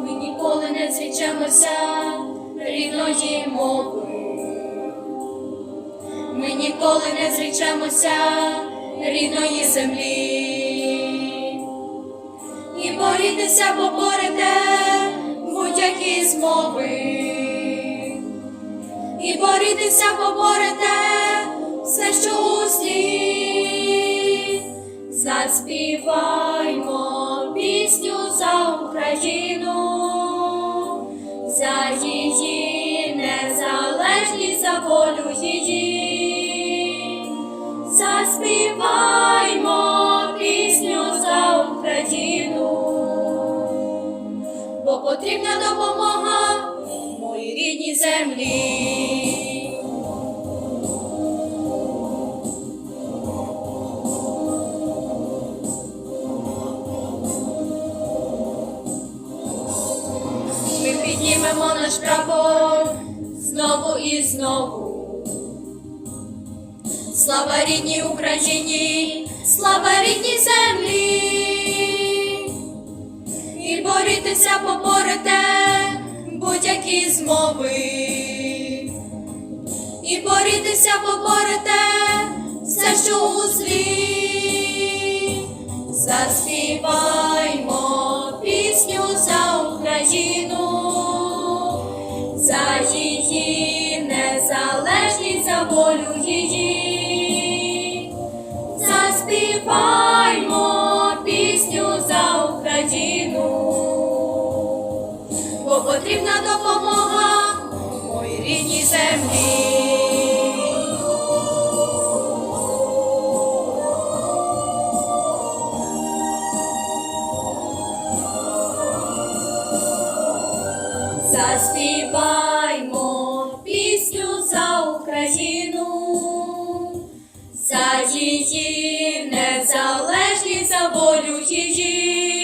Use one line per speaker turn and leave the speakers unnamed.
Ми ніколи не зрічемося рідної мови. Ми ніколи не зрічемося рідної землі. І борітеся, поборете будь-які змови. І борітеся, поборете все, що у злі. Заспіваймо пісню за Україну, за її незалежність, за волю її. Заспіваймо пісню за Україну, бо потрібна допомога моїй рідній землі. Піднімемо наш прапор знову і знову. Слава рідній Україні, слава рідній землі. І борітеся, поборете будь-які змови. І борітеся, поборете все, що у злі. Заспіваймо пісню за Україну, за її незалежність, за волю її. Бо потрібна допомога моїй рідній землі. Заспіваймо пісню за Україну, за її незалежність, за волю її.